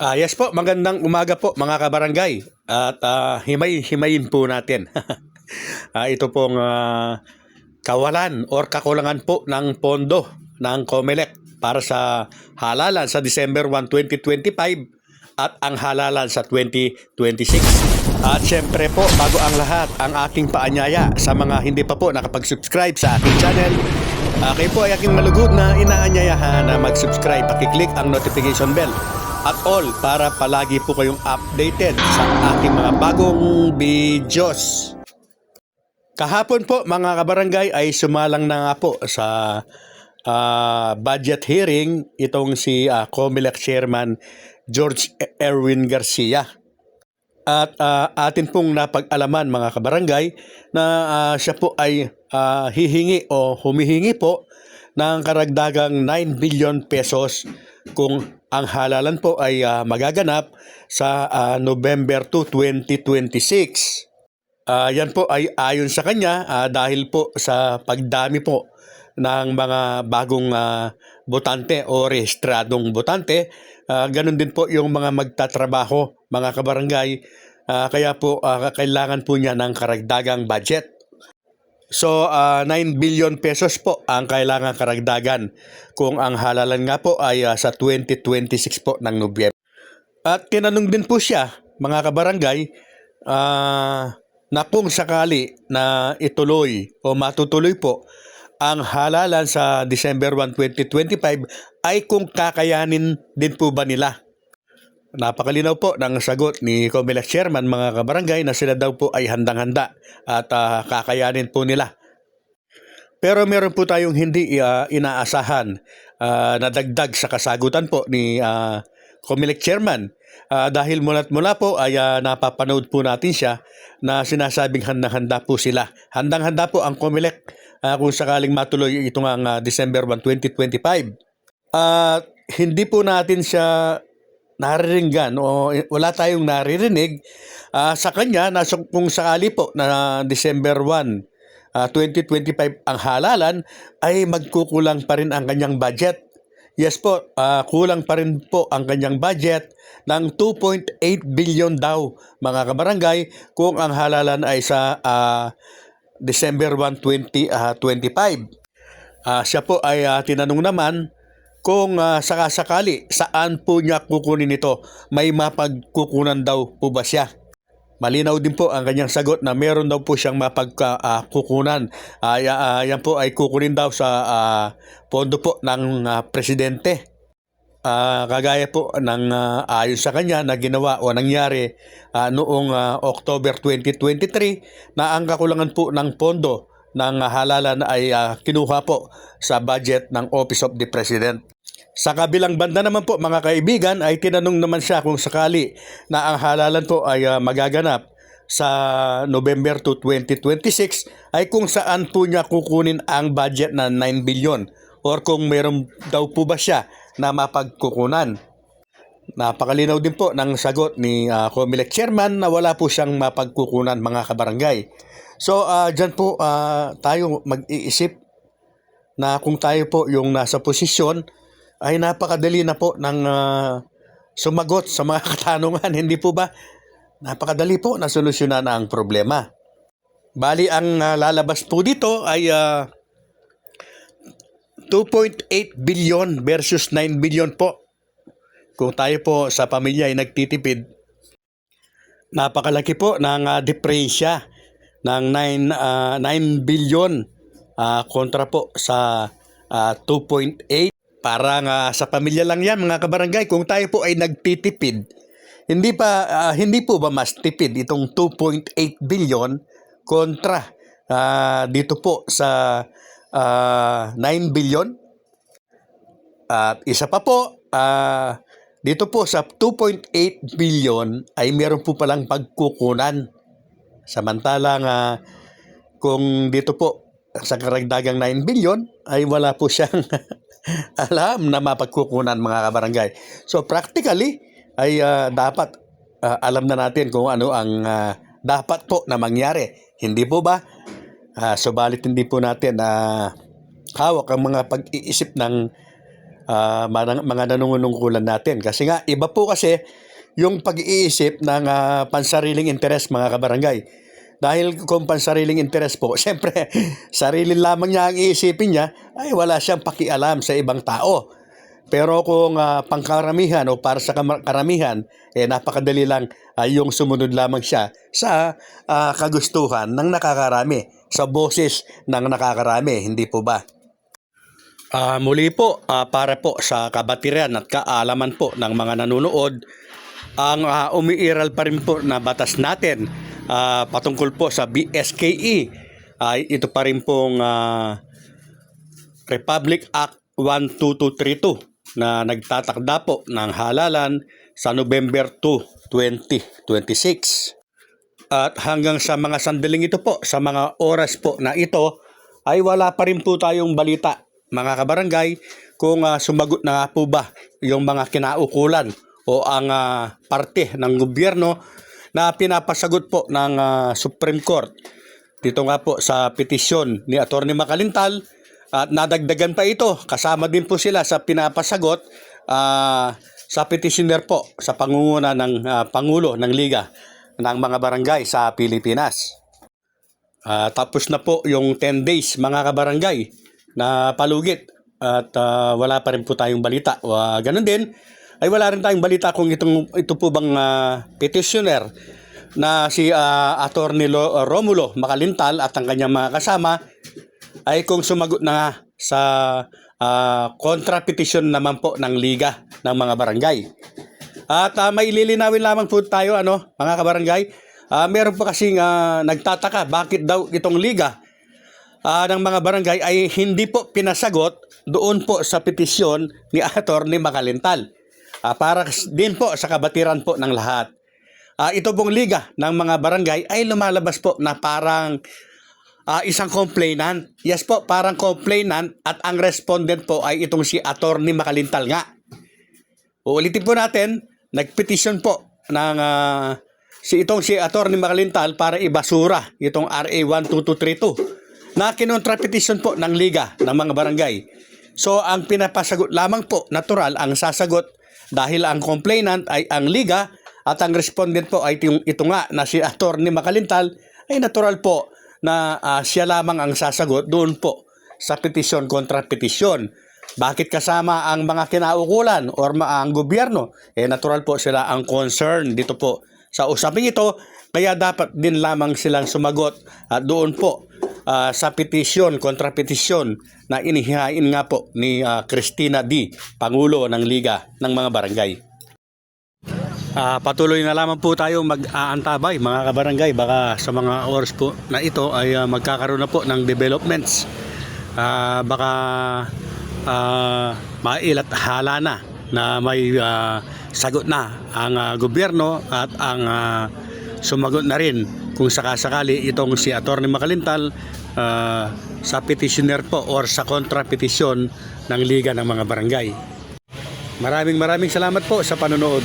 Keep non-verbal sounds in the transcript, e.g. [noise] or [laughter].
Ah, yes po, magandang umaga po mga kabarangay. At ah, himay-himayin po natin. [laughs] Ah, ito pong ah, kawalan or kakulangan po ng pondo ng COMELEC para sa halalan sa December 1, 2025 at ang halalan sa 2026. At syempre po, bago ang lahat, ang aking paanyaya sa mga hindi pa po nakapag-subscribe sa aking channel, uh, kayo po ay aking malugod na inaanyayahan na mag-subscribe, pakiclick ang notification bell at all para palagi po kayong updated sa aking mga bagong videos. Kahapon po mga kabarangay ay sumalang na nga po sa ah, budget hearing itong si uh, COMELEC Chairman George Erwin Garcia. At ah, atin pong napag-alaman mga kabarangay na ah, siya po ay ah, hihingi o humihingi po ng karagdagang 9 billion pesos kung ang halalan po ay ah, magaganap sa ah, November 2, 2026. Ah, yan po ay ayon sa kanya ah, dahil po sa pagdami po ng mga bagong ah, botante o rehistradong botante. Ah, ganun din po yung mga magtatrabaho, mga kabarangay. Ah, kaya po ah, kailangan po niya ng karagdagang budget. So, ah, 9 billion pesos po ang kailangan karagdagan kung ang halalan nga po ay ah, sa 2026 po ng Nobyembre. At tinanong din po siya, mga kabarangay, ah, na kung sakali na ituloy o matutuloy po ang halalan sa December 1, 2025 ay kung kakayanin din po ba nila. Napakalinaw po ng sagot ni Comelec Chairman mga kabarangay na sila daw po ay handang-handa at ah, kakayanin po nila. Pero meron po tayong hindi ah, inaasahan ah, na dagdag sa kasagutan po ni ah, Comelec Chairman. Ah, dahil mula't mula po ay ah, napapanood po natin siya na sinasabing handang-handa po sila. Handang-handa po ang Comelec ah, kung sakaling matuloy ito nga ah, December 1, 2025. At hindi po natin siya nariringgan o wala tayong naririnig ah, sa kanya na kung sakali po na December 1, ah, 2025 ang halalan ay magkukulang pa rin ang kanyang budget. Yes po, ah, kulang pa rin po ang kanyang budget ng 2.8 billion daw mga kabarangay kung ang halalan ay sa ah, December 1, 2025. Ah, siya po ay ah, tinanong naman kung ah, sakasakali saan po niya kukunin ito. May mapagkukunan daw po ba siya? Malinaw din po ang kanyang sagot na meron daw po siyang mapagkukunan. Ah, ya- ah, yan po ay kukunin daw sa ah, pondo po ng ah, presidente. Ah, kagaya po ng ah, ayon sa kanya na ginawa o nangyari ah, noong ah, October 2023 na ang kakulangan po ng pondo ng halalan ay ah, kinuha po sa budget ng Office of the President. Sa kabilang banda naman po mga kaibigan ay tinanong naman siya kung sakali na ang halalan po ay ah, magaganap sa November 2, 2026 ay kung saan po niya kukunin ang budget na 9 billion or kung meron daw po ba siya na mapagkukunan. Napakalinaw din po ng sagot ni ah, Comelec Chairman na wala po siyang mapagkukunan mga kabarangay. So uh, dyan po ah, tayo mag-iisip na kung tayo po yung nasa posisyon ay napakadali na po ng ah, sumagot sa mga [laughs] katanungan. Hindi po ba? Napakadali po na solusyonan ang problema. Bali, ang ah, lalabas po dito ay ah, 2.8 billion versus 9 billion po. Kung tayo po sa pamilya ay nagtitipid, napakalaki po ng ah, diferensya ng 9, ah, 9 billion ah, kontra po sa ah, 2.8. Parang ah, sa pamilya lang yan mga kabarangay. Kung tayo po ay nagtitipid, hindi pa ah, hindi po ba mas tipid itong 2.8 billion kontra ah, dito po sa ah, 9 billion? At isa pa po, ah, dito po sa 2.8 billion ay meron po palang pagkukunan. Samantalang ah, kung dito po sa karagdagang 9 billion ay wala po siyang [laughs] alam na mapagkukunan mga kabarangay. So practically ay ah, dapat ah, alam na natin kung ano ang ah, dapat po na mangyari. Hindi po ba? Ah, subalit hindi po natin na hawak ang mga pag-iisip ng ah, mga, mga nanunungkulan natin. Kasi nga, iba po kasi yung pag-iisip ng ah, pansariling interes mga kabarangay. Dahil kung pansariling interes po, [laughs] siyempre, sarili lamang niya ang iisipin niya, ay wala siyang pakialam sa ibang tao. Pero kung ah, pangkaramihan o para sa karamihan, eh napakadali lang ay yung sumunod lamang siya sa ah, kagustuhan ng nakakarami, sa boses ng nakakarami, hindi po ba? Ah, muli po, ah, para po sa kabatiran at kaalaman po ng mga nanonood, ang ah, umiiral pa rin po na batas natin ah, patungkol po sa BSKE ay ito pa rin pong ah, Republic Act 12232 na nagtatakda po ng halalan sa November 2, 2026. At hanggang sa mga sandaling ito po, sa mga oras po na ito, ay wala pa rin po tayong balita, mga kabarangay, kung ah, sumagot na nga po ba yung mga kinaukulan o ang ah, parte ng gobyerno na pinapasagot po ng ah, Supreme Court. Dito nga po sa petisyon ni Atty. Makalintal at nadagdagan pa ito. Kasama din po sila sa pinapasagot ah, sa petitioner po sa pangunguna ng ah, Pangulo ng Liga ng mga barangay sa Pilipinas. Ah, tapos na po yung 10 days mga kabarangay na palugit at ah, wala pa rin po tayong balita. Uh, ganun din ay wala rin tayong balita kung itong ito po bang ah, petitioner na si uh, Lo- Romulo Makalintal at ang kanyang mga kasama ay kung sumagot na sa ah, kontra petition naman po ng liga ng mga barangay. At uh, may lilinawin lamang po tayo ano, mga kabarangay. Ah, meron po kasing ah, nagtataka bakit daw itong liga ah, ng mga barangay ay hindi po pinasagot doon po sa petisyon ni Attorney Makalintal. Ah, para din po sa kabatiran po ng lahat. Ah, ito pong liga ng mga barangay ay lumalabas po na parang ah, isang complainant. Yes po, parang complainant at ang respondent po ay itong si Attorney Makalintal nga. Uulitin po natin, nagpetisyon po ng ah, si itong si Attorney Makalintal para ibasura itong RA 12232 na kinontrapetisyon po ng Liga ng mga barangay. So ang pinapasagot lamang po, natural ang sasagot dahil ang complainant ay ang Liga at ang respondent po ay itong, ito nga na si Attorney Makalintal ay natural po na ah, siya lamang ang sasagot doon po sa petisyon kontra petisyon. Bakit kasama ang mga kinaukulan or ang gobyerno? Eh natural po sila ang concern dito po sa usaping ito. Kaya dapat din lamang silang sumagot at doon po ah, sa petisyon kontra petisyon na inihain nga po ni ah, Christina D. Pangulo ng Liga ng mga Barangay. Ah, patuloy na lamang po tayo mag-aantabay mga kabarangay baka sa mga oras po na ito ay ah, magkakaroon na po ng developments. Ah, baka ah, mailat hala na na may ah, sagot na ang ah, gobyerno at ang ah, sumagot na rin kung sakasakali itong si Attorney Makalintal ah, sa petitioner po or sa kontra petisyon ng Liga ng mga Barangay. Maraming maraming salamat po sa panonood.